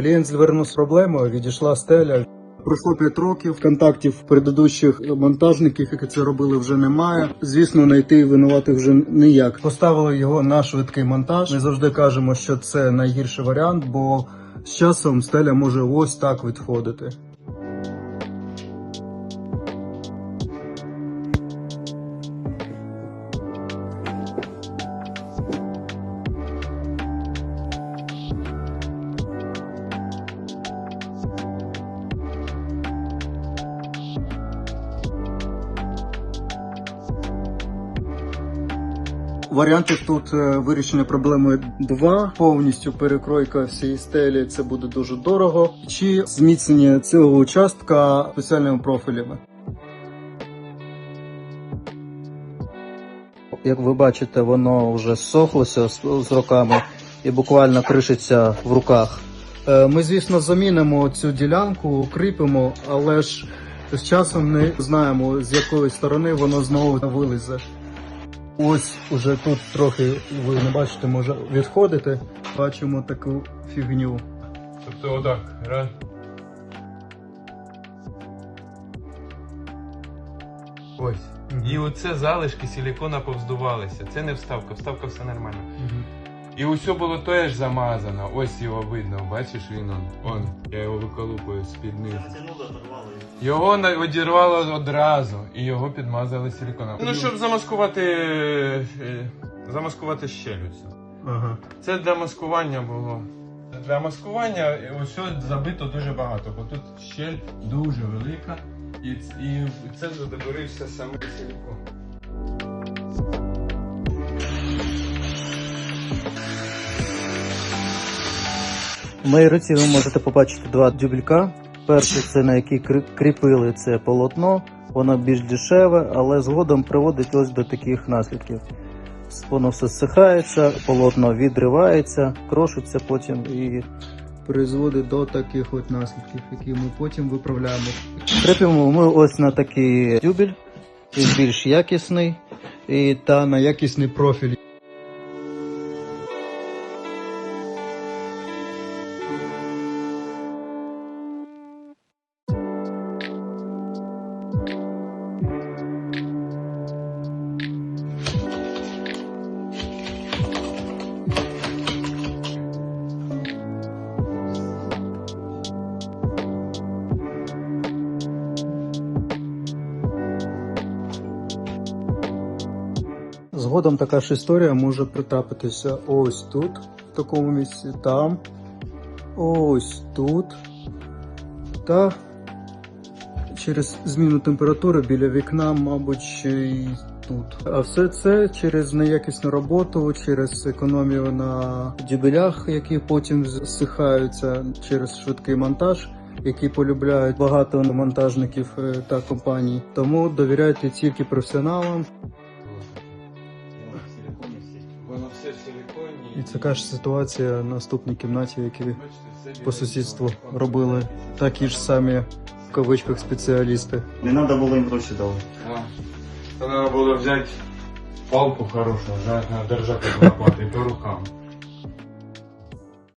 Клієнт звернув з проблемою, відійшла стеля. Пройшло 5 років, контактів предыдущих монтажників, які це робили, вже немає. Звісно, знайти винуватих вже ніяк. Поставили його на швидкий монтаж. Ми завжди кажемо, що це найгірший варіант, бо з часом стеля може ось так відходити. Варіантів тут е, вирішення проблеми два: повністю перекройка всієї стелі це буде дуже дорого, чи зміцнення цього участка спеціальними профілями. Як ви бачите, воно вже зсохлося з, з роками і буквально кришиться в руках. Е, Ми, звісно, замінимо цю ділянку, укріпимо, але ж з часом не знаємо, з якої сторони воно знову вилізе. Ось уже тут трохи, ви не бачите, може відходити. Бачимо таку фігню. Тобто отак, раз. Ось. І оце залишки силікона повздувалися. Це не вставка, вставка все нормально. І усе було теж замазано. Ось його видно, бачиш він он. Он, я його виколупую з-під низу. Його одірвало одразу і його підмазали силіконом. Ну, щоб замаскувати. е, замаскувати щелюцю. Ага. Це для маскування було. Для маскування усе забито дуже багато, бо тут щель дуже велика, і, і це задоборився саме силікон. В моїй руці ви можете побачити два дюбелька. Перший це на який кріпили це полотно, воно більш дешеве, але згодом приводить ось до таких наслідків. Воно все зсихається, полотно відривається, крошиться потім і призводить до таких от наслідків, які ми потім виправляємо. Кріпимо ми ось на такий дюбель, він більш якісний і та на якісний профіль. Згодом така ж історія може притрапитися ось тут, в такому місці, там, ось тут та через зміну температури біля вікна, мабуть, ще й тут. А все це через неякісну роботу, через економію на дюбелях, які потім зсихаються, через швидкий монтаж. Які полюбляють багато монтажників е, та компаній, тому довіряйте тільки професіоналам, І така ж ситуація в наступній кімнаті, які по сусідству робили такі ж самі в кавичках спеціалісти. Не треба було їм гроші давати. Да. Треба було взяти палку хорошу, держати в лопати по рукам.